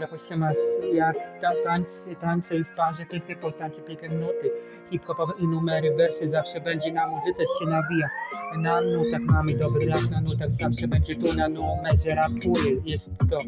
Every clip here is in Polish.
Zawsze masz jak ta, tańce, tańce w parze pięknie potańczy piękne nuty. Hip-hopowe i numery, wersy zawsze będzie na muzyce się nawija. Na nutach mamy dobry rap, na nutach zawsze będzie tu na numerze rapuje. Jest to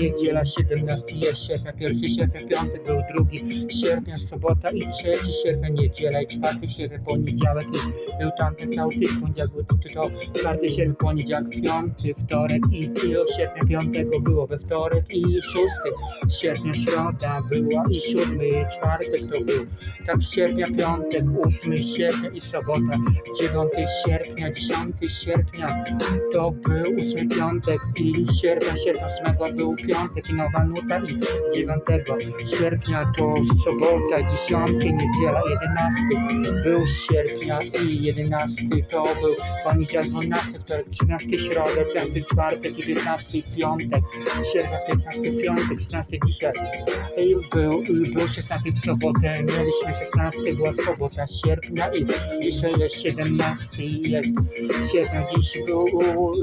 niedziela 17 jest sierpnia, pierwszy sierpnia, piątek był drugi sierpnia, sobota i trzeci sierpnia, niedziela i czwarty sierpnia, poniedziałek i był tamten cały tydzień, poniedziałek był to, to czwarty sierpnia, poniedziałek, piąty, wtorek i i sierpnia piątego było we wtorek i szósty sierpnia, środa była i siódmy, czwartek to był. Tak sierpnia, piątek, ósmy sierpnia i sobota, dziewiąty sierpnia, dziesiąty sierpnia to był ósmy piątek i sierpnia, sierpnia ósmego był piątek i nowa nuta i dziewiątego sierpnia to sobota, dziesiąty, niedziela, jedenasty był sierpnia i jedenasty to był poniedziałek, dwunasty, wtorek, trzynasty, środa, piąty, czwartek i piętnasty i piątek, sierpnia, piętnasty, piątek, szesnasty dzisiaj. I był, był 16 w sobotę, mieliśmy 16, była sobota, sierpnia i dzisiaj jest 17, jest sierpnia, dziś był,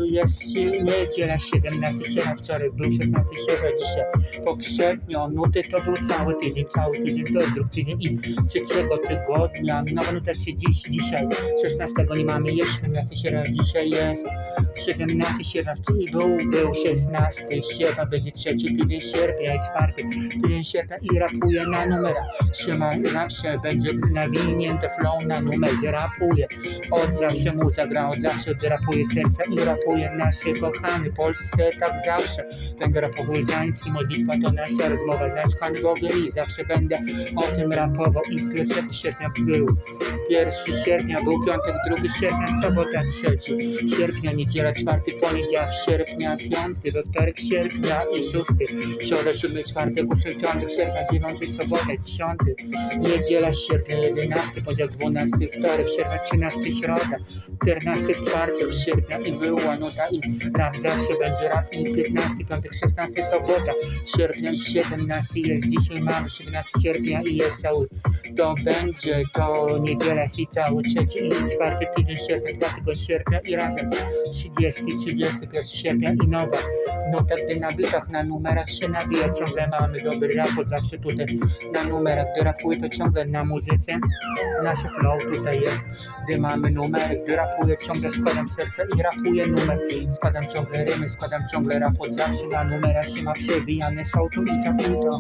jest niedziela 17 sierpnia, wczoraj był 16 sierpnia, dzisiaj poprzednio nuty to był cały tydzień, cały tydzień to jest drugi tydzień i trzeciego tygodnia, nowa nuta się dziś, dzisiaj 16 nie mamy. Jeszcze 17 sierpnia, dzisiaj jest 17 sierpnia, czyli był, był 16 sierpnia, będzie trzeci tydzień sierpnia i czwarty tydzień sierpnia i rapuje na numerach. Siema, zawsze będzie nawinięte flow na numerze, rapuje. Od zawsze mu zagra, od zawsze rapuje serca i rapuje nasze kochany Polsce, tak zawsze. Będę rapował zańc i modlitwa to nasza rozmowa, znać Pan Gogol i zawsze będę o tym rapował i 1 sierpnia był. Pierwszy sierpnia był piątek, drugi sierpnia, sobota, trzeci sierpnia, niedziela, czwarty, poniedziałek, sierpnia, piąty, we wtorek, sierpnia i szósty, środa, siódmy, czwartek, ósmy, piąty, sierpnia, dziewiąty, sobota, dziesiąty, niedziela, sierpnia, jedenasty, poniedziałek, dwunasty, wtorek, sierpnia, trzynasty, środa, czternasty, czwartek, sierpnia i była nuta i rap zawsze będzie rap i piętnasty, piątek, szesnasty, sobota, sierpnia i siedemnasty jest, dzisiaj mamy 17 sierpnia i jest cały to będzie to niedziela i cały trzeci i czwarty tydzień sierpnia, dwa tygodnie sierpnia i razem 30, 31 sierpnia i nowa. No tak na bitach, na numerach się nabija, ciągle mamy dobry raport, zawsze tutaj na numerach, gdy rapuję to ciągle na muzyce, nasze flow tutaj jest, gdy mamy numery, gdy rapuję ciągle składam serce i rapuję numer, składam ciągle rymy, składam ciągle raport, zawsze na numerach się ma przewijane. Są tu i tak i to.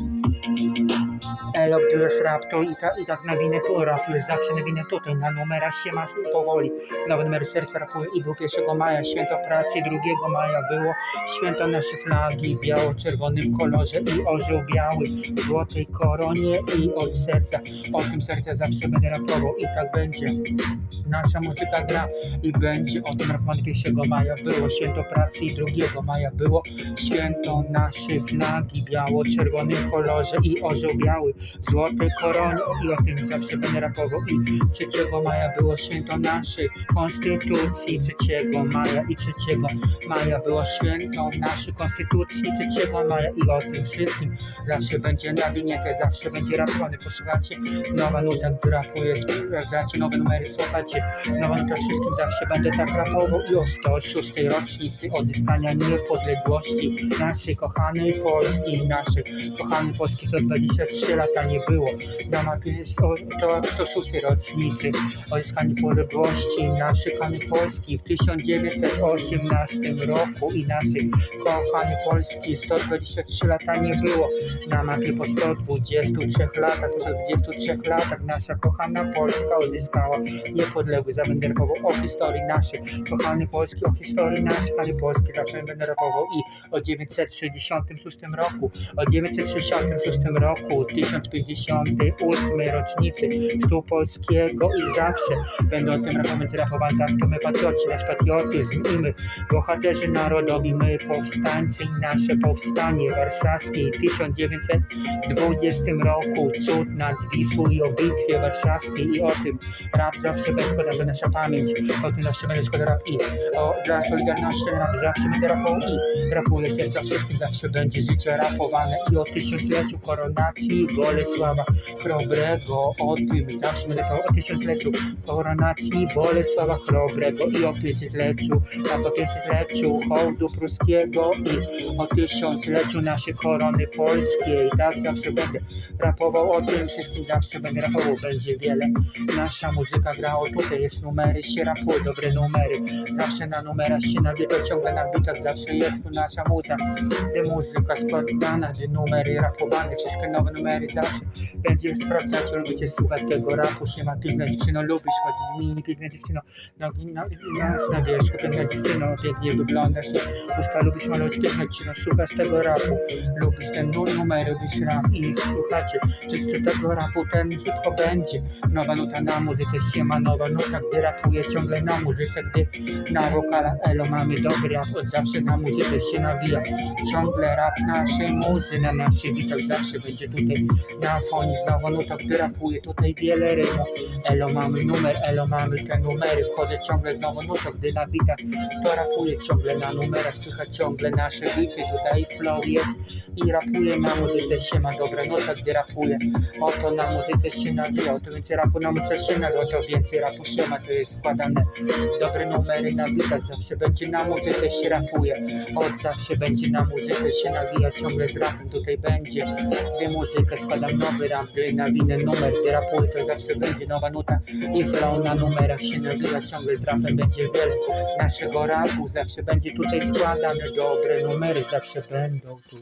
Elo, gdy jest rap, to i, ta, i tak na winę to rap, zawsze na winę tutaj, na numerach się ma powoli. Nawet numer serca rapuje i był 1 maja, święto pracy, 2 maja było. Święto nasze flagi w biało-czerwonym kolorze i orzeł biały w złotej koronie i od serca. O tym serca zawsze będę rapował i tak będzie. Nasza muzyka gra i będzie. O tym rapowany 1 maja było święto pracy i 2 maja było. Święto naszej flagi w biało-czerwonym kolorze i orzeł biały w złotej koronie. I o tym zawsze będę rapował. I 3 maja było święto naszej konstytucji. 3 maja i 3 maja było święto naszej konstytucji 3 maja i o tym wszystkim zawsze będzie nawinięte, zawsze będzie rapowany, posłuchacie nowa nuta, gdy rapuje, sprawdzacie nowe numery, słuchacie. Nowa nuta, wszystkim zawsze będę tak rapował i o 106 rocznicy odzyskania niepodległości naszej kochanej Polski, naszej kochanej Polski, to 23 lata nie było, na mapie jest o, to 106 rocznicy odzyskania niepodległości naszej kochanej Polski w 1918 roku i naszej kochanej Polski 123 lata nie było na mapie po 123 latach, po 123 latach nasza kochana Polska odzyskała niepodległość. Rapował o historii naszej kochanej Polski, o historii naszej kochanej Polski. Będę rapował i o 966 roku, o 966 roku, 1058 rocznicy chrztu polskiego i zawsze będę o tym rapować, rapować, tak to my patrioci, nasz patriotyzm i my bohaterzy narodowi, my powstańcy i nasze powstanie warszawskie w 1920 roku, cud nad Wisłą i o bitwie warszawskiej i o tym rap zawsze będzie składał nasza pamięć, o tym zawsze będzie składał rap i o, dla Solidarności rap zawsze będę rapował i rapuję serca wszystkim, zawsze będzie życie rapowane i o tysiącleciu koronacji Bolesława Chrobrego, o tym zawsze będę o tysiącleciu koronacji Bolesława Chrobrego i o tysiącleciu, a po tysiącleciu hołdu pruskiego i o tysiącleciu naszej korony polskiej. Tak zawsze będę rapował o tym wszystkim, zawsze będę rapował, będzie wiele. Nasza muzyka grało, tutaj jest numery, się rapuje, dobre numery. Zawsze na numerach się nabito, ciągle na bitach, zawsze jest tu nasza muza. Gdy muzyka składana, gdy numery rapowane, wszystkie nowe numery zawsze będzie sprawdzać, lubicie słuchać tego rapu, się ma piękna dziewczyno, lubisz chodzić nimi, piękna dziewczyno, nogi na, jasna wiesz, piękna dziewczyno, pięknie wyglądasz, usta lubisz malować, piękna dziewczyno, słuchasz tego rapu, lubisz ten nu- numer, lubisz rap i słuchacie, wszyscy tego rapu, ten hip-hop będzie, nowa nuta na muzyce, się ma nowa nuta, gdy rapuje ciągle na muzyce, gdy na wokalach elo mamy dobry rap, od zawsze na muzyce się nawija, ciągle rap naszej muzy, na naszych bitach zawsze będzie tutaj na fonie znowu nuta, gdy rapuje tutaj wiele rymów, elo mamy numer, elo mamy te numery, wchodzę ciągle znowu nutą, gdy na bitach to rapuje ciągle na numerach, słychać ciągle nasze bity, tutaj jest i rapuje na muzyce się ma dobra nota, gdy rapuje, oto na muzyce się nawija, oto więcej rapu na muzyce się nawija, oto więcej rapu się ma, to jest składane. Dobre numery na bitach, zawsze będzie na muzyce się rapuje, od zawsze będzie na muzyce się nawija, ciągle z rapem tutaj będzie, gdy muzykę składam nowy rap, gdy nawinę numer, gdy rapuję to zawsze będzie nowa nuta. I flow na numerach się nawija, ciągle z rapem będzie wiele. Naszego rapu, zawsze będzie tutaj składane dobre numery, zawsze będą tu.